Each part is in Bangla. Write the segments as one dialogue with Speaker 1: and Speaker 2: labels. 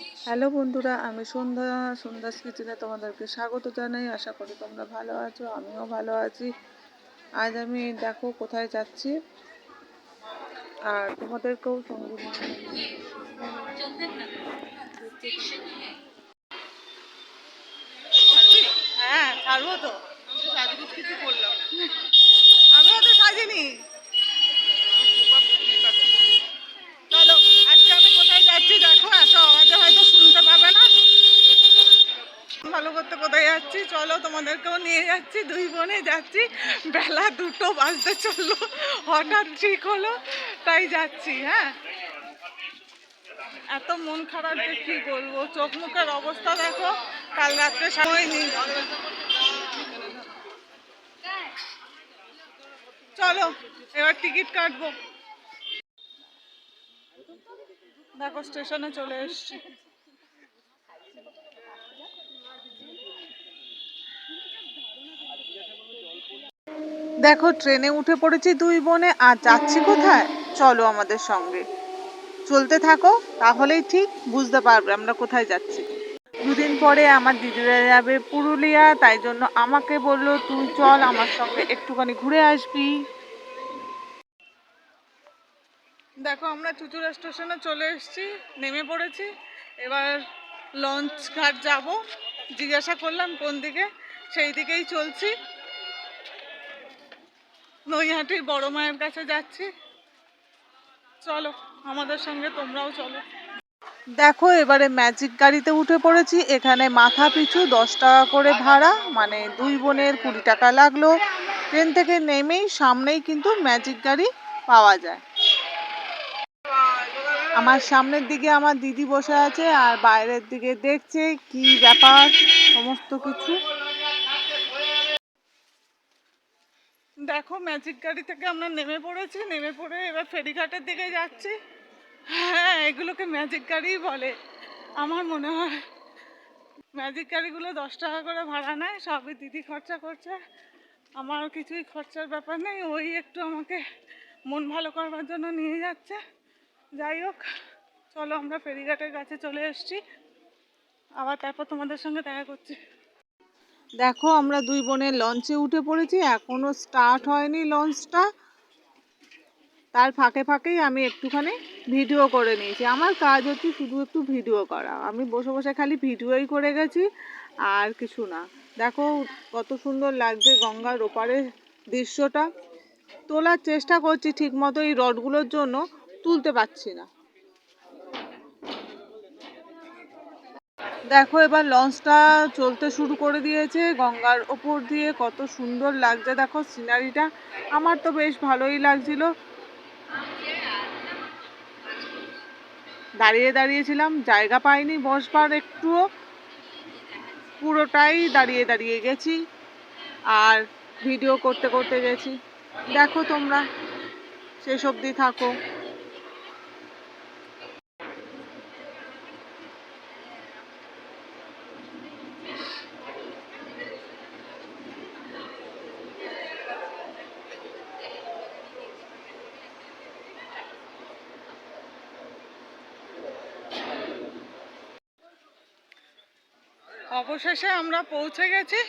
Speaker 1: হ্যালো বন্ধুরা, আমি সন্ধ্যা সন্ধ্যাস কিচেনে তোমাদেরকে স্বাগত জানাই। আশা করি তোমরা ভালো আছো, আমিও ভালো আছি। আজ আমি দেখো কোথায় যাচ্ছি। আর তোমাদেরকেও হ্যাঁ ছাড়বো তো। কিছু আমিও তো সাজিনি চলো আজকে আমি কোথায় যাচ্ছি দেখো এত আওয়াজে হয়তো শুনতে পাবে না ভালো করতে কোথায় যাচ্ছি, চলো তোমাদেরকেও নিয়ে যাচ্ছি, দুই বোনে যাচ্ছি, বেলা দুটো বাজতে চলল, হঠাৎ ঠিক হলো, তাই যাচ্ছি হ্যাঁ। এত মন খারাপ যে কি বলব, চোখ মুখের অবস্থা দেখো, কাল রাত্রে সময় নেই। চলো, এবার টিকিট কাটবো। দেখো, স্টেশনে চলে এসছি। দেখো, ট্রেনে উঠে পড়েছি দুই বোনে, আর যাচ্ছি কোথায়? চলো আমাদের সঙ্গে। চলতে থাকো, তাহলেই ঠিক, বুঝতে পারবে আমরা কোথায় যাচ্ছি। দুদিন পরে আমার দিদিরা যাবে পুরুলিয়া, তাই জন্য আমাকে বলল, তুই চল আমার সঙ্গে একটুখানি ঘুরে আসবি। দেখো, আমরা চুচুড়া স্টেশনে চলে এসেছি, নেমে পড়েছি। এবার লঞ্চ ঘাট যাব। জিজ্ঞাসা করলাম কোন দিকে, সেই দিকেই চলছি। নৈহাটির বড় মায়ের কাছে যাচ্ছি। চলো, আমাদের সঙ্গে তোমরাও চলো। দেখো, এবারে ম্যাজিক গাড়িতে উঠে পড়েছি। এখানে মাথা পিছু দশ টাকা করে ভাড়া মানে দুই বোনের কুড়ি টাকা লাগল। ট্রেন থেকে নেমেই সামনেই কিন্তু ম্যাজিক গাড়ি পাওয়া যায়। আমার সামনের দিকে আমার দিদি বসে আছে, আর বাইরের দিকে দেখছে কি ব্যাপার, সমস্ত কিছু। দেখো ম্যাজিক গাড়ি থেকে আমরা নেমে পড়েছি, নেমে পড়ে এবার ফেরিঘাটের দিকে যাচ্ছি। হ্যাঁ এগুলোকে ম্যাজিক গাড়িই বলে। আমার মনে হয় ম্যাজিক গাড়িগুলো দশ টাকা করে ভাড়া নেয়, সবই দিদি খরচা করছে। আমার কিছুই খরচার ব্যাপার নেই, ওই একটু আমাকে মন ভালো করবার জন্য নিয়ে যাচ্ছে। যাই হোক, চলো আমরা ফেরিঘাটের কাছে চলে এসেছি। আবার তারপর তোমাদের সঙ্গে দেখা করছি। দেখো, আমরা দুই বোনের লঞ্চে উঠে পড়েছি, এখনও স্টার্ট হয়নি লঞ্চটা তার ফাঁকে ফাঁকেই আমি একটুখানি ভিডিও করে নিয়েছি। আমার কাজ হচ্ছে শুধু একটু ভিডিও করা। আমি বসে বসে খালি ভিডিওই করে গেছি, আর কিছু না। দেখো, কত সুন্দর লাগছে গঙ্গার ওপারের দৃশ্যটা। তোলার চেষ্টা করছি ঠিক মতো এই রডগুলোর জন্য, তুলতে পারছি না। দেখো, এবার লঞ্চটা চলতে শুরু করে দিয়েছে। গঙ্গার ওপর দিয়ে কত সুন্দর লাগছে। দেখো, সিনারিটা আমার তো বেশ ভালোই লাগছিল। দাঁড়িয়ে দাঁড়িয়েছিলাম, জায়গা পাইনি বসবার একটুও। পুরোটাই দাঁড়িয়ে দাঁড়িয়ে গেছি আর ভিডিও করতে করতে গেছি। দেখো তোমরা, শেষ অবধি থাকো। অবশেষে আমরা পৌঁছে গেছি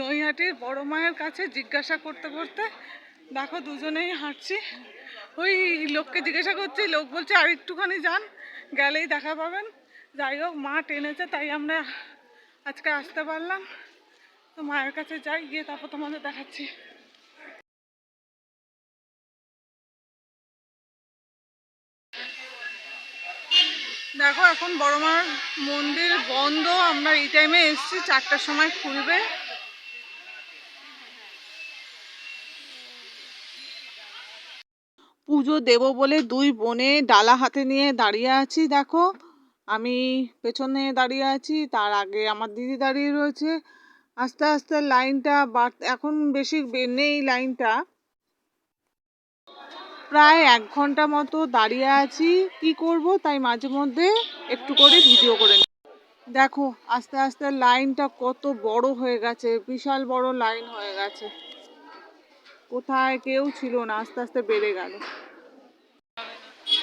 Speaker 1: নৈহাটির বড় মায়ের কাছে জিজ্ঞাসা করতে করতে। দেখো দুজনেই হাঁটছি। ওই লোককে জিজ্ঞাসা করছি, লোক বলছে, আর একটুখানি যান, গেলেই দেখা পাবেন। যাই হোক, মা টেনেছে, তাই আমরা আজকে আসতে পারলাম। তো মায়ের কাছে যাই, গিয়ে তারপর তোমাদের দেখাচ্ছি। দেখো, এখন বড় মার মন্দির বন্ধ। আমরা এই টাইমে এসেছি, চারটার সময় খুলবে। পুজো দেব বলে দুই বোনে ডালা হাতে নিয়ে দাঁড়িয়ে আছি, দেখো। আমি পেছনে দাঁড়িয়ে আছি, তার আগে আমার দিদি দাঁড়িয়ে রয়েছে। আস্তে আস্তে লাইনটা বাড়, এখন বেশি নেই লাইনটা। প্রায় এক ঘণ্টা মতো দাঁড়িয়ে আছি। কি করব তাই মাঝে মধ্যে একটু করে ভিডিও করে। দেখো, আস্তে আস্তে লাইনটা কত বড় হয়ে গেছে, বিশাল বড় লাইন হয়ে গেছে। কোথায় কেউ ছিল না, আস্তে আস্তে বেড়ে গেল।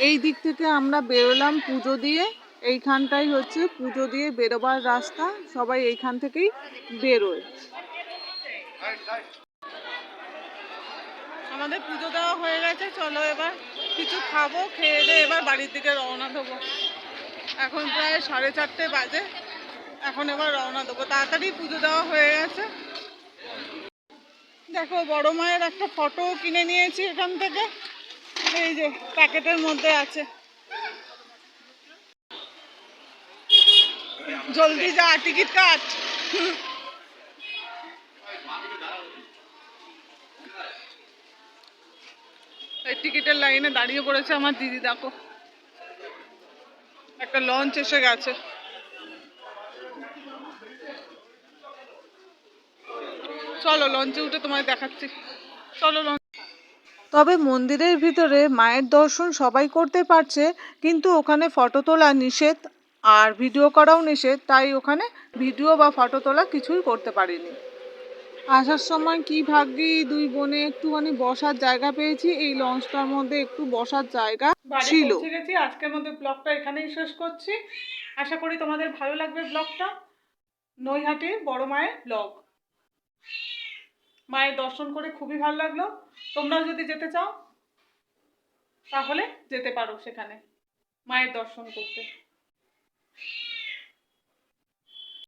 Speaker 1: এই দিক থেকে আমরা বেরোলাম পুজো দিয়ে।
Speaker 2: এইখানটাই হচ্ছে পুজো দিয়ে বেরোবার রাস্তা। সবাই এইখান থেকেই বেরোয়। আমাদের পুজো দেওয়া হয়ে গেছে, চলো এবার কিছু খাব, খেয়ে দিয়ে এবার বাড়ির দিকে রওনা দেবো। এখন প্রায় সাড়ে চারটে বাজে, এখন এবার রওনা দেবো। তাড়াতাড়ি পুজো দেওয়া হয়ে গেছে। দেখো, বড় মায়ের একটা ফটো কিনে নিয়েছি এখান থেকে। এই যে, প্যাকেটের মধ্যে আছে। জলদি যা, টিকিট কাট। টিকিটের লাইনে দাঁড়িয়ে পড়েছে আমার দিদি, দেখো। একটা লঞ্চ এসে গেছে। চলো লঞ্চে উঠে তোমায় দেখাচ্ছি। চলো লঞ্চ তবে মন্দিরের ভিতরে মায়ের দর্শন সবাই করতে পারছে, কিন্তু ওখানে ফটো তোলা নিষেধ আর ভিডিও করাও নিষেধ, তাই ওখানে ভিডিও বা ফটো তোলা কিছুই করতে পারিনি। আসার সময় কি ভাগ্যি দুই বোনে একটুখানি বসার জায়গা পেয়েছি? এই লঞ্চটার মধ্যে একটু বসার জায়গা ছিল। গেছি। আজকের মধ্যে ব্লগটা এখানেই শেষ করছি। আশা করি তোমাদের ভালো লাগবে ব্লগটা। নৈহাটির বড় মায়ের ব্লগ। মায়ের দর্শন করে খুবই ভালো লাগল। তোমরাও যদি যেতে চাও তাহলে যেতে পারো সেখানে। মায়ের দর্শন করতে।